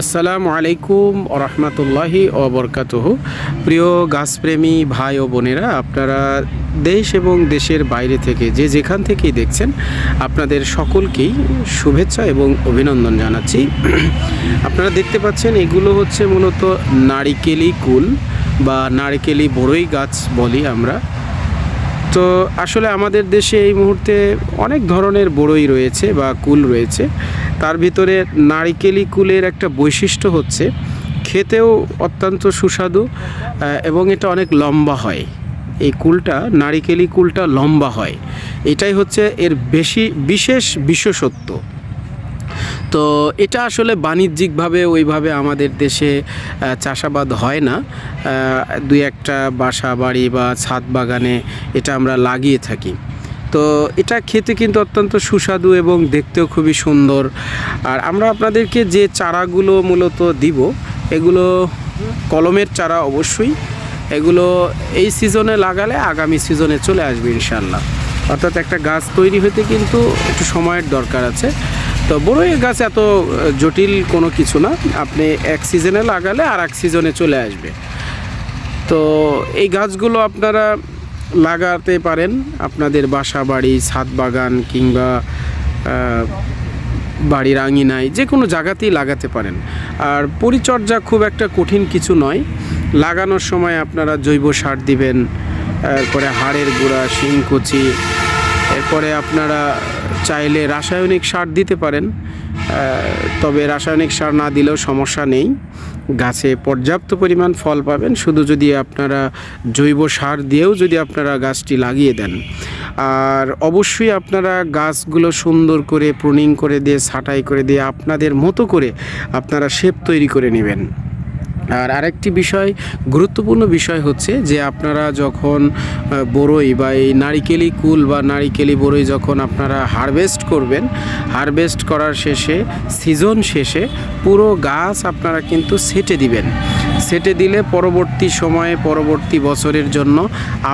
আসসালামু আলাইকুম রহমতুল্লাহি ওবরকাতুহ। প্রিয় গাছপ্রেমী ভাই ও বোনেরা, আপনারা দেশ এবং দেশের বাইরে থেকে যে যেখান থেকেই দেখছেন, আপনাদের সকলকেই শুভেচ্ছা এবং অভিনন্দন জানাচ্ছি। আপনারা দেখতে পাচ্ছেন, এগুলো হচ্ছে মূলত নারিকেলি কুল বা নারিকেলি বড়ই গাছ বলি আমরা। তো আসলে আমাদের দেশে এই মুহূর্তে অনেক ধরনের বড়ই রয়েছে বা কুল রয়েছে। তার ভিতরে নারিকেলি কুলের একটা বৈশিষ্ট্য হচ্ছে, খেতেও অত্যন্ত সুস্বাদু এবং এটা অনেক লম্বা হয়। এই কুলটা, নারিকেলি কুলটা লম্বা হয়। এটাই হচ্ছে এর বেশি, বিশেষ বিশেষত্ব। তো এটা আসলে বাণিজ্যিকভাবে ওইভাবে আমাদের দেশে চাষাবাদ হয় না। দুই একটা বাসা বাড়ি বা ছাদ বাগানে এটা আমরা লাগিয়ে থাকি। তো এটা খেতে কিন্তু অত্যন্ত সুস্বাদু এবং দেখতেও খুবই সুন্দর। আর আমরা আপনাদেরকে যে চারাগুলো মূলত দিব, এগুলো কলমের চারা অবশ্যই। এগুলো এই সিজনে লাগালে আগামী সিজনে চলে আসবে ইনশাল্লাহ অর্থাৎ একটা গাছ তৈরি হতে কিন্তু একটু সময়ের দরকার আছে। তো বড়ই গাছ এত জটিল কোনো কিছু না। আপনি এক সিজনে লাগালে আর এক সিজনে চলে আসবে। তো এই গাছগুলো আপনারা লাগাতে পারেন আপনাদের বাসা বাড়ি, ছাদ বাগান কিংবা বাড়ির আঙিনায়, যে কোনো জায়গাতেই লাগাতে পারেন। আর পরিচর্যা খুব একটা কঠিন কিছু নয়। লাগানোর সময় আপনারা জৈব সার দিবেন এরপরে হাড়ের গুঁড়া, শিংকুচি এরপরে আপনারা চাইলে রাসায়নিক সার দিতে পারেন তবে রাসায়নিক সার না দিলেও সমস্যা নেই। গাছে পর্যাপ্ত পরিমাণ ফল পাবেন, শুধু যদি আপনারা জৈব সার দিয়েও যদি আপনারা গাছটি লাগিয়ে দেন। আর অবশ্যই আপনারা গাছগুলো সুন্দর করে প্রুনিং করে দিয়ে, ছাঁটাই করে দিয়ে, আপনাদের মতো করে আপনারা শেপ তৈরি করে নেবেন। আর আরেকটি বিষয়, গুরুত্বপূর্ণ বিষয় হচ্ছে যে আপনারা যখন বড়ই বা এই নারিকেলি কুল বা নারিকেলি বড়ই যখন আপনারা হারভেস্ট করবেন, হারভেস্ট করার শেষে, সিজন শেষে পুরো গাছ আপনারা কিন্তু সেটে দিবেন। সেটে দিলে পরবর্তী সময়ে, পরবর্তী বছরের জন্য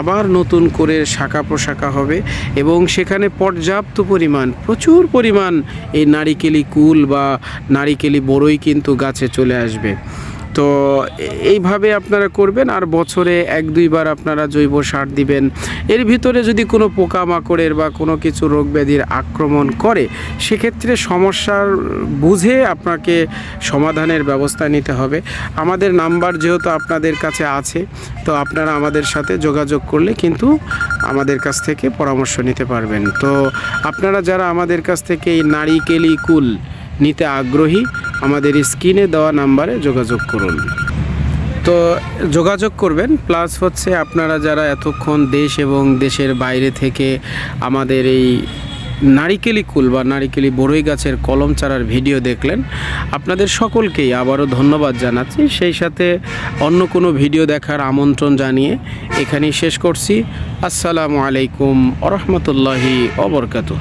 আবার নতুন করে শাখা প্রশাখা হবে এবং সেখানে পর্যাপ্ত পরিমাণ, প্রচুর পরিমাণ এই নারিকেলি কুল বা নারিকেলি বড়ই কিন্তু গাছে চলে আসবে। তো এইভাবে আপনারা করবেন আর বছরে এক দুইবার আপনারা জৈব সার দিবেন। এর ভিতরে যদি কোনো পোকামাকড়ের বা কোনো কিছু রোগ ব্যাধির আক্রমণ করে, সেক্ষেত্রে সমস্যার বুঝে আপনাকে সমাধানের ব্যবস্থা নিতে হবে। আমাদের নাম্বার যেহেতু আপনাদের কাছে আছে, তো আপনারা আমাদের সাথে যোগাযোগ করলে কিন্তু আমাদের কাছ থেকে পরামর্শ নিতে পারবেন। তো আপনারা যারা আমাদের কাছ থেকে এই নারিকেলি কুল নিতে আগ্রহী আমাদের স্ক্রিনে দেওয়া নাম্বারে যোগাযোগ করুন। তো যোগাযোগ করবেন, প্লাস হচ্ছে আপনারা যারা এতক্ষণ দেশ এবং দেশের বাইরে থেকে আমাদের এই নারিকেলি কুল বা নারিকেলি বড়ই গাছের কলম চারার ভিডিও দেখলেন, আপনাদের সকলকেই আবারও ধন্যবাদ জানাচ্ছি। সেই সাথে অন্য কোনো ভিডিও দেখার আমন্ত্রণ জানিয়ে এখানেই শেষ করছি। আসসালামু আলাইকুম আ রহমতুল্লাহি অবরকাতুহ